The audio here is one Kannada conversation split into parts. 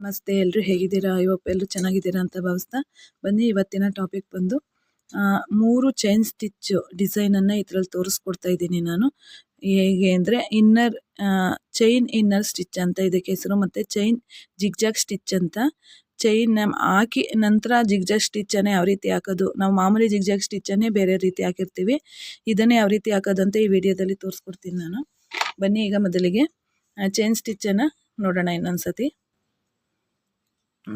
ನಮಸ್ತೆ ಎಲ್ಲರೂ ಹೇಗಿದ್ದೀರಾ? ಇವಪ್ಪ ಎಲ್ಲರೂ ಚೆನ್ನಾಗಿದ್ದೀರಾ ಅಂತ ಭಾವಿಸ್ತಾ ಬನ್ನಿ, ಇವತ್ತಿನ ಟಾಪಿಕ್ ಬಂದು ಮೂರು ಚೈನ್ ಸ್ಟಿಚ್ ಡಿಸೈನನ್ನು ಇದರಲ್ಲಿ ತೋರಿಸ್ಕೊಡ್ತಾ ಇದ್ದೀನಿ ನಾನು. ಹೇಗೆ ಅಂದರೆ, ಇನ್ನರ್ ಚೈನ್ ಇನ್ನರ್ ಸ್ಟಿಚ್ ಅಂತ ಇದಕ್ಕೆ ಹೆಸರು, ಮತ್ತು ಚೈನ್ ಜಿಗ್ಜಾಗ್ ಸ್ಟಿಚ್ ಅಂತ. ಚೈನ್ ಹಾಕಿ ನಂತರ ಜಿಗ್ಜಾಗ್ ಸ್ಟಿಚ್ಚನ್ನೇ ಯಾವ ರೀತಿ ಹಾಕೋದು? ನಾವು ಮಾಮೂಲಿ ಜಿಗ್ಜಾಗ್ ಸ್ಟಿಚ್ಚನ್ನೇ ಬೇರೆ ರೀತಿ ಹಾಕಿರ್ತೀವಿ. ಇದನ್ನೇ ಯಾವ ರೀತಿ ಹಾಕೋದಂತ ಈ ವಿಡಿಯೋದಲ್ಲಿ ತೋರಿಸ್ಕೊಡ್ತೀನಿ ನಾನು. ಬನ್ನಿ ಈಗ ಮೊದಲಿಗೆ ಚೈನ್ ಸ್ಟಿಚ್ಚನ್ನು ನೋಡೋಣ ಇನ್ನೊಂದು ಸತಿ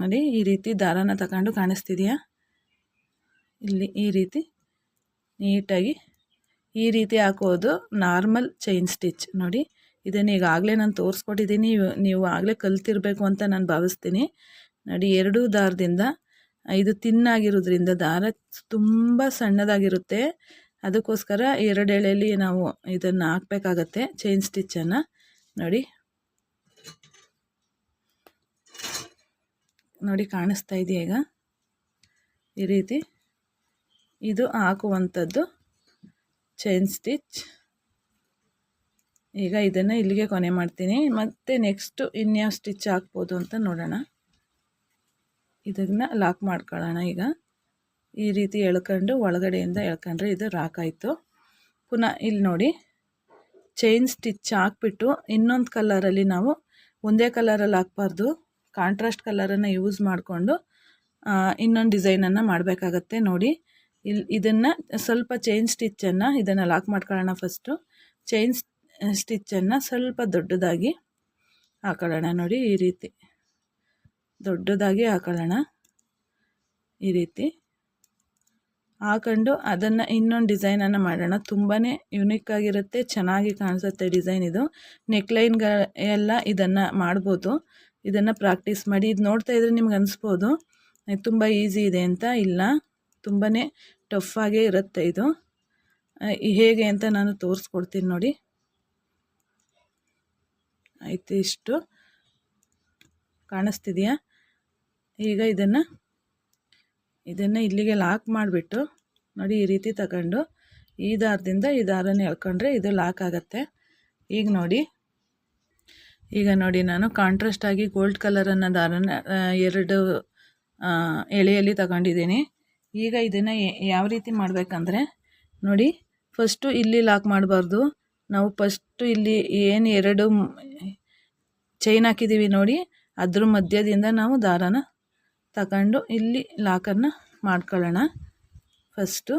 ನೋಡಿ, ಈ ರೀತಿ ದಾರಾನ ತಗೊಂಡು ಕಾಣಿಸ್ತಿದೆಯಾ? ಇಲ್ಲಿ ಈ ರೀತಿ ನೀಟಾಗಿ ಈ ರೀತಿ ಹಾಕೋದು ನಾರ್ಮಲ್ ಚೈನ್ ಸ್ಟಿಚ್. ನೋಡಿ, ಇದನ್ನು ಈಗಾಗಲೇ ನಾನು ತೋರಿಸ್ಕೊಟ್ಟಿದ್ದೀನಿ. ನೀವು ಆಗಲೇ ಕಲ್ತಿರಬೇಕು ಅಂತ ನಾನು ಭಾವಿಸ್ತೀನಿ. ನೋಡಿ, ಎರಡೂ ದಾರದಿಂದ ಇದು ತಿನ್ನಾಗಿರೋದ್ರಿಂದ ದಾರ ತುಂಬ ಸಣ್ಣದಾಗಿರುತ್ತೆ. ಅದಕ್ಕೋಸ್ಕರ ಎರಡು ಎಳೆಯಲ್ಲಿ ನಾವು ಇದನ್ನು ಹಾಕ್ಬೇಕಾಗತ್ತೆ, ಚೈನ್ ಸ್ಟಿಚ್ಚನ್ನು ನೋಡಿ ನೋಡಿ ಕಾಣಿಸ್ತಾ ಇದೆಯಾ ಈಗ? ಈ ರೀತಿ. ಇದು ಹಾಕುವಂಥದ್ದು ಚೈನ್ ಸ್ಟಿಚ್ ಈಗ ಇದನ್ನು ಇಲ್ಲಿಗೆ ಕೊನೆ ಮಾಡ್ತೀನಿ. ಮತ್ತು ನೆಕ್ಸ್ಟು ಇನ್ಯಾವ ಸ್ಟಿಚ್ ಹಾಕ್ಬೋದು ಅಂತ ನೋಡೋಣ. ಇದನ್ನು ಲಾಕ್ ಮಾಡ್ಕೊಳ್ಳೋಣ ಈಗ. ಈ ರೀತಿ ಎಳ್ಕೊಂಡು ಒಳಗಡೆಯಿಂದ ಎಳ್ಕೊಂಡ್ರೆ ಇದು ರಾಕ್ ಆಯಿತು. ಪುನಃ ಇಲ್ಲಿ ನೋಡಿ. ಚೈನ್ ಸ್ಟಿಚ್ ಹಾಕ್ಬಿಟ್ಟು ಇನ್ನೊಂದು ಕಲರಲ್ಲಿ ನಾವು ಒಂದೇ ಕಲರಲ್ಲಿ ಹಾಕ್ಬಾರ್ದು. ಕಾಂಟ್ರಾಸ್ಟ್ ಕಲರನ್ನು ಯೂಸ್ ಮಾಡಿಕೊಂಡು ಇನ್ನೊಂದು ಡಿಸೈನನ್ನು ಮಾಡಬೇಕಾಗತ್ತೆ ನೋಡಿ. ಇಲ್ಲಿ ಇದನ್ನು ಸ್ವಲ್ಪ ಚೈನ್ ಸ್ಟಿಚ್ಚನ್ನು ಇದನ್ನು ಲಾಕ್ ಮಾಡ್ಕೊಳ್ಳೋಣ ಫಸ್ಟು ಚೈನ್ ಸ್ಟಿಚ್ಚನ್ನು ಸ್ವಲ್ಪ ದೊಡ್ಡದಾಗಿ ಹಾಕೊಳ್ಳೋಣ ನೋಡಿ ಈ ರೀತಿ. ದೊಡ್ಡದಾಗಿ ಹಾಕೊಳ್ಳೋಣ ಈ ರೀತಿ. ಹಾಕೊಂಡು ಅದನ್ನು ಇನ್ನೊಂದು ಡಿಸೈನನ್ನು ಮಾಡೋಣ. ತುಂಬಾ ಯುನಿಕ್ ಆಗಿರುತ್ತೆ, ಚೆನ್ನಾಗಿ ಕಾಣಿಸುತ್ತೆ ಡಿಸೈನ್ ಇದು. ನೆಕ್ಲೈನ್ಗ ಎಲ್ಲ ಇದನ್ನು ಮಾಡ್ಬೋದು. ಇದನ್ನು ಪ್ರಾಕ್ಟೀಸ್ ಮಾಡಿ. ಇದು ನೋಡ್ತಾ ಇದ್ರೆ ನಿಮ್ಗೆ ಅನಿಸ್ಬೋದು ತುಂಬ ಈಸಿ ಇದೆ ಅಂತ. ಇಲ್ಲ ತುಂಬಾ ಟಫ್ ಆಗೇ ಇರುತ್ತೆ ಇದು. ಹೇಗೆ ಅಂತ ನಾನು ತೋರಿಸ್ಕೊಡ್ತೀನಿ ನೋಡಿ. ಆಯಿತು, ಇಷ್ಟು. ಕಾಣಿಸ್ತಿದೆಯಾ? ಈಗ ಇದನ್ನು ಇದನ್ನು ಇಲ್ಲಿಗೆ ಲಾಕ್ ಮಾಡಿಬಿಟ್ಟು, ನೋಡಿ ಈ ರೀತಿ ತಗೊಂಡು ಈ ದಾರದಿಂದ ಈ ದಾರನ ಎಳ್ಕೊಂಡ್ರೆ ಇದು ಲಾಕ್ ಆಗುತ್ತೆ. ಈಗ ನೋಡಿ ಈಗ ನೋಡಿ ನಾನು ಕಾಂಟ್ರಾಸ್ಟ್ ಆಗಿ ಗೋಲ್ಡ್ ಕಲರನ್ನು ದಾರನ ಎರಡು ಎಳೆಯಲ್ಲಿ ತಗೊಂಡಿದ್ದೀನಿ. ಈಗ ಇದನ್ನು ಯಾವ ರೀತಿ ಮಾಡಬೇಕಂದ್ರೆ, ನೋಡಿ ಫಸ್ಟು ಇಲ್ಲಿ ಲಾಕ್ ಮಾಡಬಾರ್ದು. ನಾವು ಫಸ್ಟು ಇಲ್ಲಿ ಏನು ಎರಡು ಚೈನ್ ಹಾಕಿದ್ದೀವಿ ನೋಡಿ, ಅದ್ರ ಮಧ್ಯದಿಂದ ನಾವು ದಾರನ ತಗೊಂಡು ಇಲ್ಲಿ ಲಾಕನ್ನು ಮಾಡ್ಕೊಳ್ಳೋಣ. ಫಸ್ಟು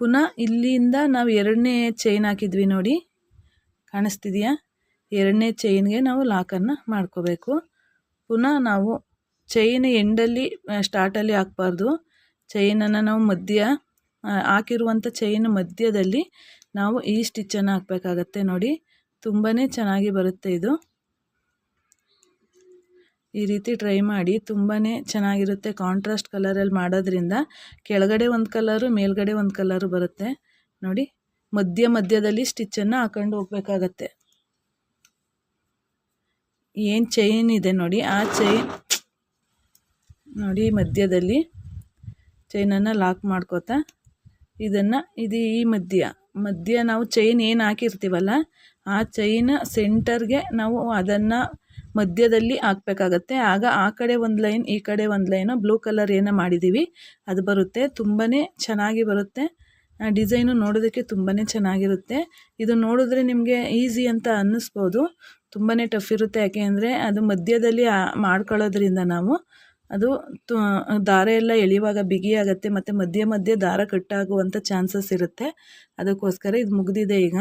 ಪುನಃ ಇಲ್ಲಿಂದ ನಾವು ಎರಡನೇ ಚೈನ್ ಹಾಕಿದ್ವಿ ನೋಡಿ, ಕಾಣಿಸ್ತಿದೆಯಾ? ಎರಡನೇ ಚೈನ್ಗೆ ನಾವು ಲಾಕನ್ನು ಮಾಡ್ಕೋಬೇಕು. ಪುನಃ ನಾವು ಚೈನ್ ಎಂಡಲ್ಲಿ ಸ್ಟಾರ್ಟಲ್ಲಿ ಹಾಕ್ಬಾರ್ದು. ಚೈನನ್ನು ನಾವು ಮಧ್ಯ ಹಾಕಿರುವಂಥ ಚೈನ್ ಮಧ್ಯದಲ್ಲಿ ನಾವು ಈ ಸ್ಟಿಚ್ಚನ್ನು ಹಾಕಬೇಕಾಗತ್ತೆ ನೋಡಿ. ತುಂಬಾ ಚೆನ್ನಾಗಿ ಬರುತ್ತೆ ಇದು. ಈ ರೀತಿ ಟ್ರೈ ಮಾಡಿ ತುಂಬಾ ಚೆನ್ನಾಗಿರುತ್ತೆ ಕಾಂಟ್ರಾಸ್ಟ್ ಕಲರಲ್ಲಿ ಮಾಡೋದ್ರಿಂದ. ಕೆಳಗಡೆ ಒಂದು ಕಲರು ಮೇಲ್ಗಡೆ ಒಂದು ಕಲರು ಬರುತ್ತೆ. ನೋಡಿ, ಮಧ್ಯ ಮಧ್ಯದಲ್ಲಿ ಸ್ಟಿಚ್ಚನ್ನು ಹಾಕೊಂಡು ಹೋಗ್ಬೇಕಾಗತ್ತೆ. ಏನು ಚೈನ್ ಇದೆ ನೋಡಿ, ಆ ಚೈನ್ ನೋಡಿ ಮಧ್ಯದಲ್ಲಿ ಚೈನನ್ನು ಲಾಕ್ ಮಾಡ್ಕೋತಾ, ಇದನ್ನು ಇದು ಈ ಮಧ್ಯ. ಮಧ್ಯ ನಾವು ಚೈನ್ ಏನು ಹಾಕಿರ್ತೀವಲ್ಲ, ಆ ಚೈನ್ ಸೆಂಟರ್ಗೆ ನಾವು ಅದನ್ನು ಮಧ್ಯದಲ್ಲಿ ಹಾಕ್ಬೇಕಾಗತ್ತೆ. ಆಗ ಆ ಕಡೆ ಒಂದು ಲೈನ್ ಈ ಕಡೆ ಒಂದು ಲೈನು ಬ್ಲೂ ಕಲರ್ ಏನೋ ಮಾಡಿದ್ದೀವಿ ಅದು ಬರುತ್ತೆ. ತುಂಬಾ ಚೆನ್ನಾಗಿ ಬರುತ್ತೆ. ಡಿಸೈನು ನೋಡೋದಕ್ಕೆ ತುಂಬಾ ಚೆನ್ನಾಗಿರುತ್ತೆ. ಇದು ನೋಡಿದ್ರೆ ನಿಮಗೆ ಈಸಿ ಅಂತ ಅನ್ನಿಸ್ಬೋದು. ತುಂಬಾ ಟಫ್ ಇರುತ್ತೆ. ಯಾಕೆ ಅಂದರೆ ಅದು ಮಧ್ಯದಲ್ಲಿ ಮಾಡ್ಕೊಳ್ಳೋದ್ರಿಂದ ನಾವು ಅದು ತು, ದಾರ ಎಲ್ಲ ಎಳೆಯುವಾಗ ಬಿಗಿಯಾಗತ್ತೆ ಮತ್ತು ಮಧ್ಯ ಮಧ್ಯೆ ದಾರ ಕಟ್ಟಾಗುವಂಥ ಚಾನ್ಸಸ್ ಇರುತ್ತೆ. ಅದಕ್ಕೋಸ್ಕರ ಇದು ಮುಗಿದಿದೆ ಈಗ.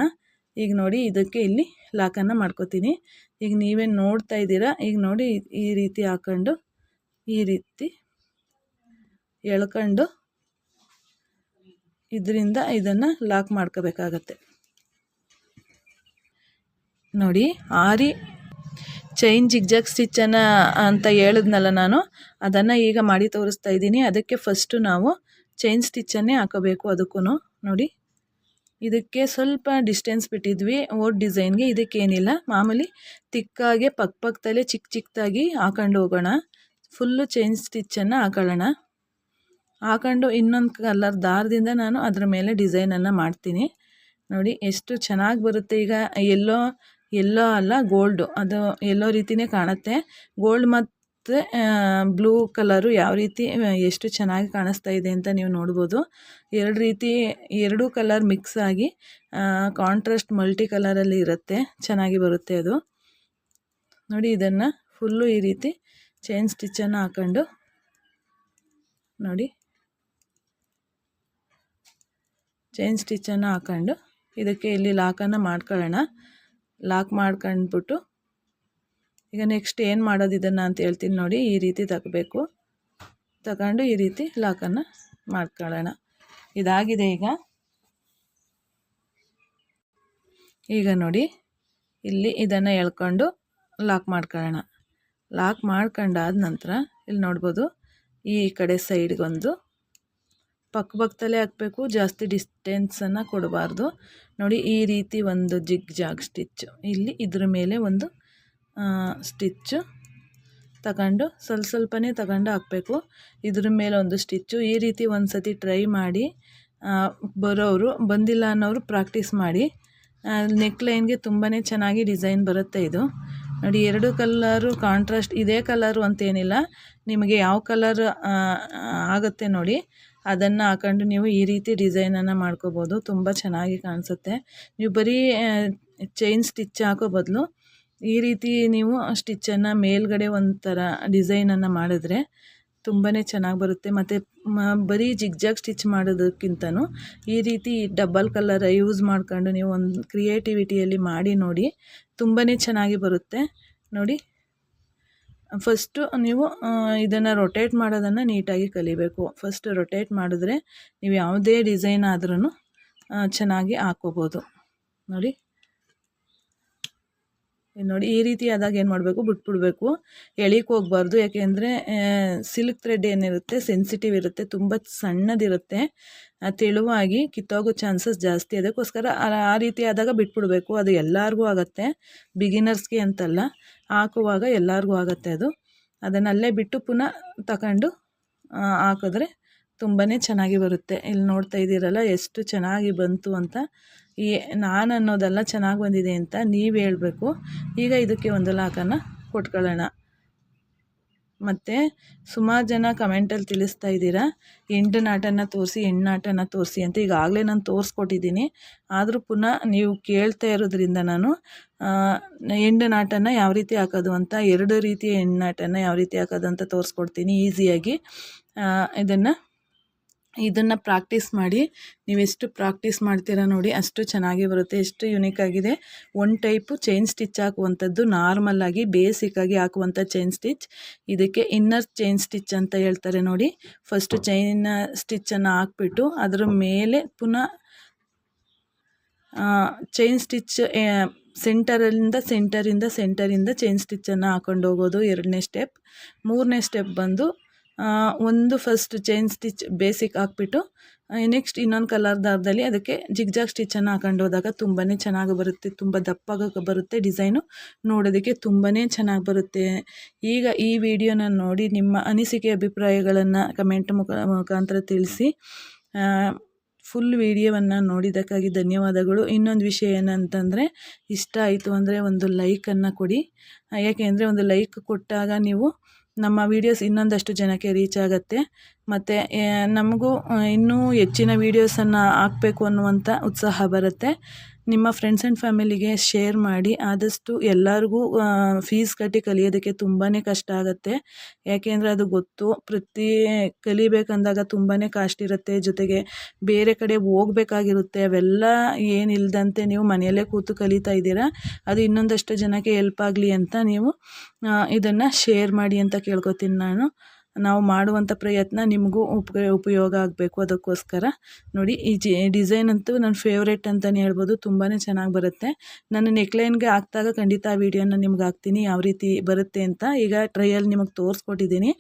ಈಗ ನೋಡಿ ಇದಕ್ಕೆ ಇಲ್ಲಿ ಲಾಕನ್ನು ಮಾಡ್ಕೋತೀನಿ. ಈಗ ನೀವೇನು ನೋಡ್ತಾ ಇದ್ದೀರಾ? ಈಗ ನೋಡಿ ಈ ರೀತಿ ಹಾಕೊಂಡು, ಈ ರೀತಿ ಎಳ್ಕೊಂಡು, ಇದರಿಂದ ಇದನ್ನು ಲಾಕ್ ಮಾಡ್ಕೋಬೇಕಾಗತ್ತೆ. ನೋಡಿ, ಆರಿ ಚೈನ್ ಜಿಗ್ಜಾಗ್ ಸ್ಟಿಚ್ಚನ್ನು ಅಂತ ಹೇಳಿದ್ನಲ್ಲ ನಾನು, ಅದನ್ನು ಈಗ ಮಾಡಿ ತೋರಿಸ್ತಾ ಇದ್ದೀನಿ. ಅದಕ್ಕೆ ಫಸ್ಟು ನಾವು ಚೈನ್ ಸ್ಟಿಚ್ಚನ್ನೇ ಹಾಕೋಬೇಕು ಅದಕ್ಕೂ ನೋಡಿ, ಇದಕ್ಕೆ ಸ್ವಲ್ಪ ಡಿಸ್ಟೆನ್ಸ್ ಬಿಟ್ಟಿದ್ವಿ ಓಟ್ ಡಿಸೈನ್ಗೆ ಇದಕ್ಕೇನಿಲ್ಲ, ಮಾಮೂಲಿ ತಿಕ್ಕಾಗೆ ಪಕ್ಕ ಪಕ್ಕದಲ್ಲೇ ಚಿಕ್ಕ ಚಿಕ್ಕದಾಗಿ ಹಾಕೊಂಡು ಹೋಗೋಣ. ಫುಲ್ಲು ಚೈನ್ ಸ್ಟಿಚ್ಚನ್ನು ಹಾಕೊಳ್ಳೋಣ. ಹಾಕೊಂಡು ಇನ್ನೊಂದು ಕಲರ್ ದಾರದಿಂದ ನಾನು ಅದರ ಮೇಲೆ ಡಿಸೈನನ್ನು ಮಾಡ್ತೀನಿ. ನೋಡಿ, ಎಷ್ಟು ಚೆನ್ನಾಗಿ ಬರುತ್ತೆ ಈಗ ಎಲ್ಲೋ ಎಲ್ಲೋ ಅಲ್ಲ ಗೋಲ್ಡು. ಅದು ಎಲ್ಲೋ ರೀತಿಯೇ ಕಾಣುತ್ತೆ. ಗೋಲ್ಡ್ ಮತ್ತು ಬ್ಲೂ ಕಲರು ಯಾವ ರೀತಿ ಎಷ್ಟು ಚೆನ್ನಾಗಿ ಕಾಣಿಸ್ತಾ ಇದೆ ಅಂತ ನೀವು ನೋಡ್ಬೋದು. ಎರಡು ರೀತಿ, ಎರಡೂ ಕಲರ್ ಮಿಕ್ಸ್ ಆಗಿ ಕಾಂಟ್ರಾಸ್ಟ್ ಮಲ್ಟಿ ಕಲರಲ್ಲಿ ಇರುತ್ತೆ. ಚೆನ್ನಾಗಿ ಬರುತ್ತೆ ಅದು. ನೋಡಿ ಇದನ್ನು ಫುಲ್ಲು ಈ ರೀತಿ ಚೈನ್ ಸ್ಟಿಚ್ಚನ್ನು ಹಾಕೊಂಡು, ನೋಡಿ. ಚೈನ್ ಸ್ಟಿಚ್ಚನ್ನು ಹಾಕೊಂಡು ಇದಕ್ಕೆ ಇಲ್ಲಿ ಲಾಕನ್ನು ಮಾಡ್ಕೊಳ್ಳೋಣ. ಲಾಕ್ ಮಾಡ್ಕೊಂಡ್ಬಿಟ್ಟು ಈಗ ನೆಕ್ಸ್ಟ್ ಏನು ಮಾಡೋದು ಇದನ್ನು ಅಂತ ಹೇಳ್ತೀನಿ ನೋಡಿ. ಈ ರೀತಿ ತಗೋಬೇಕು. ತಗೊಂಡು ಈ ರೀತಿ ಲಾಕನ್ನು ಮಾಡ್ಕೊಳ್ಳೋಣ. ಇದಾಗಿದೆ ಈಗ. ಈಗ ನೋಡಿ, ಇಲ್ಲಿ ಇದನ್ನು ಎಳ್ಕೊಂಡು ಲಾಕ್ ಮಾಡ್ಕೊಳ್ಳೋಣ. ಲಾಕ್ ಮಾಡ್ಕೊಂಡಾದ ನಂತರ ಇಲ್ಲಿ ನೋಡ್ಬೋದು, ಈ ಕಡೆ ಸೈಡ್ಗೊಂದು ಪಕ್ಕ ಪಕ್ಕದಲ್ಲೇ ಹಾಕಬೇಕು, ಜಾಸ್ತಿ ಡಿಸ್ಟೆನ್ಸನ್ನು ಕೊಡಬಾರ್ದು. ನೋಡಿ, ಈ ರೀತಿ ಒಂದು ಜಿಗ್ ಜಾಗ್ ಸ್ಟಿಚ್ಚು ಇಲ್ಲಿ ಇದ್ರ ಮೇಲೆ ಒಂದು ಸ್ಟಿಚ್ಚು ತಗೊಂಡು, ಸ್ವಲ್ಪ ಸ್ವಲ್ಪನೇ ತಗೊಂಡು ಹಾಕಬೇಕು. ಇದ್ರ ಮೇಲೆ ಒಂದು ಸ್ಟಿಚ್ಚು ಈ ರೀತಿ ಒಂದು ಸತಿ ಟ್ರೈ ಮಾಡಿ ಬರೋರು ಬಂದಿಲ್ಲ ಅನ್ನೋರು ಪ್ರಾಕ್ಟೀಸ್ ಮಾಡಿ. ನೆಕ್ ಲೈನ್ಗೆ ತುಂಬಾ ಚೆನ್ನಾಗಿ ಡಿಸೈನ್ ಬರುತ್ತೆ ಇದು. ನೋಡಿ, ಎರಡು ಕಲ್ಲರು ಕಾಂಟ್ರಾಸ್ಟ್ ಇದೇ ಕಲರು ಅಂತೇನಿಲ್ಲ. ನಿಮಗೆ ಯಾವ ಕಲರ್ ಆಗುತ್ತೆ ನೋಡಿ. ಅದನ್ನು ಹಾಕೊಂಡು ನೀವು ಈ ರೀತಿ ಡಿಸೈನನ್ನು ಮಾಡ್ಕೋಬೋದು. ತುಂಬ ಚೆನ್ನಾಗಿ ಕಾಣಿಸುತ್ತೆ. ನೀವು ಬರೀ ಚೈನ್ ಸ್ಟಿಚ್ ಹಾಕೋ ಬದಲು ಈ ರೀತಿ ನೀವು ಸ್ಟಿಚ್ಚನ್ನು ಮೇಲ್ಗಡೆ ಒಂಥರ ಡಿಸೈನನ್ನು ಮಾಡಿದ್ರೆ ತುಂಬಾ ಚೆನ್ನಾಗಿ ಬರುತ್ತೆ. ಮತ್ತು ಬರೀ ಜಿಗ್ಜಾಗ್ ಸ್ಟಿಚ್ ಮಾಡೋದಕ್ಕಿಂತನೂ ಈ ರೀತಿ ಡಬಲ್ ಕಲರ್ ಯೂಸ್ ಮಾಡ್ಕೊಂಡು ನೀವು ಒಂದು ಕ್ರಿಯೇಟಿವಿಟಿಯಲ್ಲಿ ಮಾಡಿ ನೋಡಿ ತುಂಬಾ ಚೆನ್ನಾಗಿ ಬರುತ್ತೆ. ನೋಡಿ ಫಸ್ಟು ನೀವು ಇದನ್ನು ರೊಟೇಟ್ ಮಾಡೋದನ್ನು ನೀಟಾಗಿ ಕಲಿಬೇಕು. ಫಸ್ಟ್ ರೊಟೇಟ್ ಮಾಡಿದ್ರೆ ನೀವು ಯಾವುದೇ ಡಿಸೈನ್ ಆದ್ರೂ ಚೆನ್ನಾಗಿ ಹಾಕ್ಕೋಬೋದು ನೋಡಿ. ನೋಡಿ, ಈ ರೀತಿ ಆದಾಗ ಏನು ಮಾಡಬೇಕು? ಬಿಟ್ಬಿಡಬೇಕು. ಎಳಿಕ್ಕೆ ಹೋಗ್ಬಾರ್ದು. ಯಾಕೆಂದರೆ ಸಿಲ್ಕ್ ಥ್ರೆಡ್ ಏನಿರುತ್ತೆ ಸೆನ್ಸಿಟಿವ್ ಇರುತ್ತೆ, ತುಂಬ ಸಣ್ಣದಿರುತ್ತೆ. ತೆಳುವಾಗಿ ಕಿತ್ತೋಗೋ ಚಾನ್ಸಸ್ ಜಾಸ್ತಿ. ಅದಕ್ಕೋಸ್ಕರ ಆ ರೀತಿ ಆದಾಗ ಬಿಟ್ಬಿಡಬೇಕು. ಅದು ಎಲ್ಲರಿಗೂ ಆಗುತ್ತೆ. ಬಿಗಿನರ್ಸ್ಗೆ ಅಂತಲ್ಲ, ಹಾಕುವಾಗ ಎಲ್ಲರಿಗೂ ಆಗುತ್ತೆ ಅದು. ಅದನ್ನಲ್ಲೇ ಬಿಟ್ಟು ಪುನಃ ತಗೊಂಡು ಹಾಕಿದ್ರೆ ತುಂಬಾ ಚೆನ್ನಾಗಿ ಬರುತ್ತೆ. ಇಲ್ಲಿ ನೋಡ್ತಾ ಇದ್ದೀರಲ್ಲ, ಎಷ್ಟು ಚೆನ್ನಾಗಿ ಬಂತು ಅಂತ. ಈ ನಾನು ಅನ್ನೋದೆಲ್ಲ ಚೆನ್ನಾಗಿ ಬಂದಿದೆ ಅಂತ ನೀವು ಹೇಳಬೇಕು. ಈಗ ಇದಕ್ಕೆ ಒಂದು ಲಾಕನ್ನು ಕೊಟ್ಕೊಳ್ಳೋಣ. ಮತ್ತು ಸುಮಾರು ಜನ ಕಮೆಂಟಲ್ಲಿ ತಿಳಿಸ್ತಾ ಇದ್ದೀರಾ? ಎಂಟು ನಾಟನ್ನು ತೋರಿಸಿ ನಾಟನ್ನು ತೋರಿಸಿ ಅಂತ ಈಗಾಗಲೇ ನಾನು ತೋರಿಸ್ಕೊಟ್ಟಿದ್ದೀನಿ. ಆದರೂ ಪುನಃ ನೀವು ಕೇಳ್ತಾ ಇರೋದ್ರಿಂದ ನಾನು ಎಂಡು ನಾಟನ ಯಾವ ರೀತಿ ಹಾಕೋದು ಅಂತ, ಎರಡು ರೀತಿಯ ನಾಟನ್ನು ಯಾವ ರೀತಿ ಹಾಕೋದು ಅಂತ ತೋರಿಸ್ಕೊಡ್ತೀನಿ ಈಸಿಯಾಗಿ. ಇದನ್ನು ಇದನ್ನು ಪ್ರಾಕ್ಟೀಸ್ ಮಾಡಿ ನೀವೆಷ್ಟು ಪ್ರಾಕ್ಟೀಸ್ ಮಾಡ್ತೀರಾ ನೋಡಿ ಅಷ್ಟು ಚೆನ್ನಾಗಿ ಬರುತ್ತೆ, ಎಷ್ಟು ಯುನೀಕ್ ಆಗಿದೆ. ಒನ್ ಟೈಪು ಚೈನ್ ಸ್ಟಿಚ್ ಹಾಕುವಂಥದ್ದು ನಾರ್ಮಲ್ಲಾಗಿ ಬೇಸಿಕ್ಕಾಗಿ ಹಾಕುವಂಥ ಚೈನ್ ಸ್ಟಿಚ್ ಇದಕ್ಕೆ ಇನ್ನರ್ ಚೈನ್ ಸ್ಟಿಚ್ ಅಂತ ಹೇಳ್ತಾರೆ ನೋಡಿ. ಫಸ್ಟು ಚೈನ್ ಸ್ಟಿಚ್ಚನ್ನು ಹಾಕ್ಬಿಟ್ಟು ಅದರ ಮೇಲೆ ಪುನಃ ಚೈನ್ ಸ್ಟಿಚ್ ಸೆಂಟರಿಂದ ಸೆಂಟರಿಂದ ಸೆಂಟರಿಂದ ಚೈನ್ ಸ್ಟಿಚ್ಚನ್ನು ಹಾಕೊಂಡು ಹೋಗೋದು ಎರಡನೇ ಸ್ಟೆಪ್ ಮೂರನೇ ಸ್ಟೆಪ್ ಬಂದು ಒಂದು ಫಸ್ಟ್ ಚೈನ್ ಸ್ಟಿಚ್ ಬೇಸಿಕ್ ಹಾಕ್ಬಿಟ್ಟು ನೆಕ್ಸ್ಟ್ ಇನ್ನೊಂದು ಕಲರ್ ದಾರದಲ್ಲಿ ಅದಕ್ಕೆ ಜಿಗ್ಜಾಗ್ ಸ್ಟಿಚ್ಚನ್ನು ಹಾಕೊಂಡು ಹೋದಾಗ ತುಂಬಾ ಚೆನ್ನಾಗಿ ಬರುತ್ತೆ, ತುಂಬ ದಪ್ಪಾಗ ಬರುತ್ತೆ ಡಿಸೈನು ನೋಡೋದಕ್ಕೆ ತುಂಬಾ ಚೆನ್ನಾಗಿ ಬರುತ್ತೆ. ಈಗ ಈ ವಿಡಿಯೋನ ನೋಡಿ ನಿಮ್ಮ ಅನಿಸಿಕೆ ಅಭಿಪ್ರಾಯಗಳನ್ನು ಕಮೆಂಟ್ ಮುಖ, ಮುಖಾಂತರ ತಿಳಿಸಿ. ಫುಲ್ ವಿಡಿಯೋವನ್ನು ನೋಡಿದ್ದಕ್ಕಾಗಿ ಧನ್ಯವಾದಗಳು. ಇನ್ನೊಂದು ವಿಷಯ ಏನಂತಂದರೆ, ಇಷ್ಟ ಆಯಿತು ಅಂದರೆ ಒಂದು ಲೈಕನ್ನು ಕೊಡಿ. ಯಾಕೆಂದರೆ ಒಂದು ಲೈಕ್ ಕೊಟ್ಟಾಗ ನೀವು ನಮ್ಮ ವೀಡಿಯೋಸ್ ಇನ್ನೊಂದಷ್ಟು ಜನಕ್ಕೆ ರೀಚ್ ಆಗುತ್ತೆ. ಮತ್ತು ನಮಗೂ ಇನ್ನೂ ಹೆಚ್ಚಿನ ವೀಡಿಯೋಸನ್ನು ಹಾಕಬೇಕು ಅನ್ನುವಂಥ ಉತ್ಸಾಹ ಬರುತ್ತೆ. ನಿಮ್ಮ ಫ್ರೆಂಡ್ಸ್ ಆ್ಯಂಡ್ ಫ್ಯಾಮಿಲಿಗೆ ಶೇರ್ ಮಾಡಿ ಆದಷ್ಟು ಎಲ್ಲರಿಗೂ ಫೀಸ್ ಕಟ್ಟಿ ಕಲಿಯೋದಕ್ಕೆ ತುಂಬಾ ಕಷ್ಟ ಆಗುತ್ತೆ. ಯಾಕೆಂದರೆ ಅದು ಗೊತ್ತು, ಪ್ರತಿ ಕಲಿಬೇಕಂದಾಗ ತುಂಬಾ ಕಾಸ್ಟ್ ಇರುತ್ತೆ. ಜೊತೆಗೆ ಬೇರೆ ಕಡೆ ಹೋಗಬೇಕಾಗಿರುತ್ತೆ. ಅವೆಲ್ಲ ಏನಿಲ್ಲದಂತೆ ನೀವು ಮನೆಯಲ್ಲೇ ಕೂತು ಕಲಿತಾ ಇದ್ದೀರಾ, ಅದು ಇನ್ನೊಂದಷ್ಟು ಜನಕ್ಕೆ ಹೆಲ್ಪ್ ಆಗಲಿ ಅಂತ ನೀವು ಇದನ್ನು ಶೇರ್ ಮಾಡಿ ಅಂತ ಕೇಳ್ಕೊತೀನಿ ನಾನು. ನಾವು ಮಾಡುವಂಥ ಪ್ರಯತ್ನ ನಿಮಗೂ ಉಪ ಉಪಯೋಗ ಆಗಬೇಕು ಅದಕ್ಕೋಸ್ಕರ. ನೋಡಿ, ಈ ಜಿ ಡಿಸೈನ್ ಅಂತೂ ನನ್ನ ಫೇವ್ರೇಟ್ ಅಂತಲೇ ಹೇಳ್ಬೋದು ತುಂಬಾ ಚೆನ್ನಾಗಿ ಬರುತ್ತೆ. ನಾನು ನೆಕ್ಲೈನ್ಗೆ ಹಾಕ್ದಾಗ ಖಂಡಿತ ಆ ವಿಡಿಯೋನ ನಿಮ್ಗೆ ಹಾಕ್ತೀನಿ, ಯಾವ ರೀತಿ ಬರುತ್ತೆ ಅಂತ. ಈಗ ಟ್ರಯಲ್ ನಿಮಗೆ ತೋರಿಸ್ಕೊಟ್ಟಿದ್ದೀನಿ.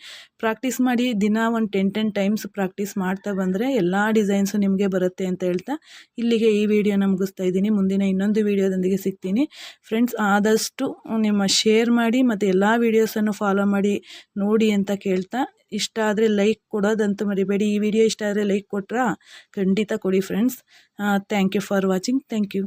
ಪ್ರಾಕ್ಟೀಸ್ ಮಾಡಿ, ದಿನ ಒಂದು ಟೆನ್ ಟೆನ್ ಟೈಮ್ಸ್ ಪ್ರಾಕ್ಟೀಸ್ ಮಾಡ್ತಾ ಬಂದರೆ ಎಲ್ಲ ಡಿಸೈನ್ಸು ನಿಮಗೆ ಬರುತ್ತೆ ಅಂತ ಹೇಳ್ತಾ ಇಲ್ಲಿಗೆ ಈ ವಿಡಿಯೋನ ಮುಗಿಸ್ತಾ ಇದ್ದೀನಿ. ಮುಂದಿನ ಇನ್ನೊಂದು ವಿಡಿಯೋದೊಂದಿಗೆ ಸಿಗ್ತೀನಿ. ಫ್ರೆಂಡ್ಸ್, ಆದಷ್ಟು ನಿಮ್ಮ ಶೇರ್ ಮಾಡಿ ಮತ್ತು ಎಲ್ಲ ವೀಡಿಯೋಸನ್ನು ಫಾಲೋ ಮಾಡಿ ನೋಡಿ ಅಂತ ಕೇಳ್ತಾ ಇಷ್ಟ ಆದರೆ ಲೈಕ್ ಕೊಡೋದಂತೂ ಮರಿಬೇಡಿ. ಈ ವಿಡಿಯೋ ಇಷ್ಟ ಆದರೆ ಲೈಕ್ ಕೊಟ್ರಾ ಖಂಡಿತ ಕೊಡಿ friends thank you for watching thank you